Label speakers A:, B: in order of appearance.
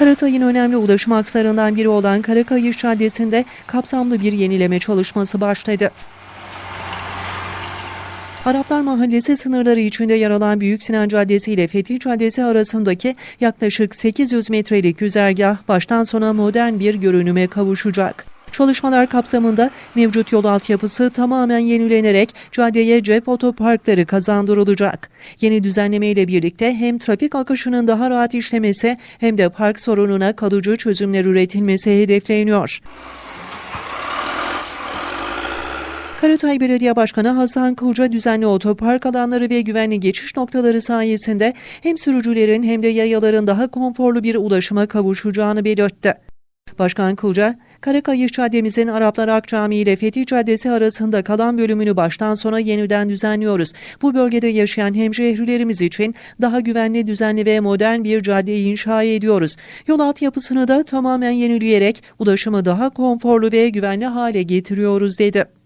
A: Karatay'ın önemli ulaşım akslarından biri olan Karakayış Caddesi'nde kapsamlı bir yenileme çalışması başladı. Araplar Mahallesi sınırları içinde yer alan Büyük Sinan Caddesi ile Fethi Caddesi arasındaki yaklaşık 800 metrelik güzergah baştan sona modern bir görünüme kavuşacak. Çalışmalar kapsamında mevcut yol altyapısı tamamen yenilenerek caddeye cep otoparkları kazandırılacak. Yeni düzenleme ile birlikte hem trafik akışının daha rahat işlemesi hem de park sorununa kalıcı çözümler üretilmesi hedefleniyor. Karatay Belediye Başkanı Hasan Kılca düzenli otopark alanları ve güvenli geçiş noktaları sayesinde hem sürücülerin hem de yayaların daha konforlu bir ulaşıma kavuşacağını belirtti. Başkan Kılca, Karakayış Caddemizin Araplar Ak Camii ile Fethi Caddesi arasında kalan bölümünü baştan sona yeniden düzenliyoruz. Bu bölgede yaşayan hemşehrilerimiz için daha güvenli, düzenli ve modern bir cadde inşa ediyoruz. Yol altyapısını da tamamen yenileyerek ulaşımı daha konforlu ve güvenli hale getiriyoruz dedi.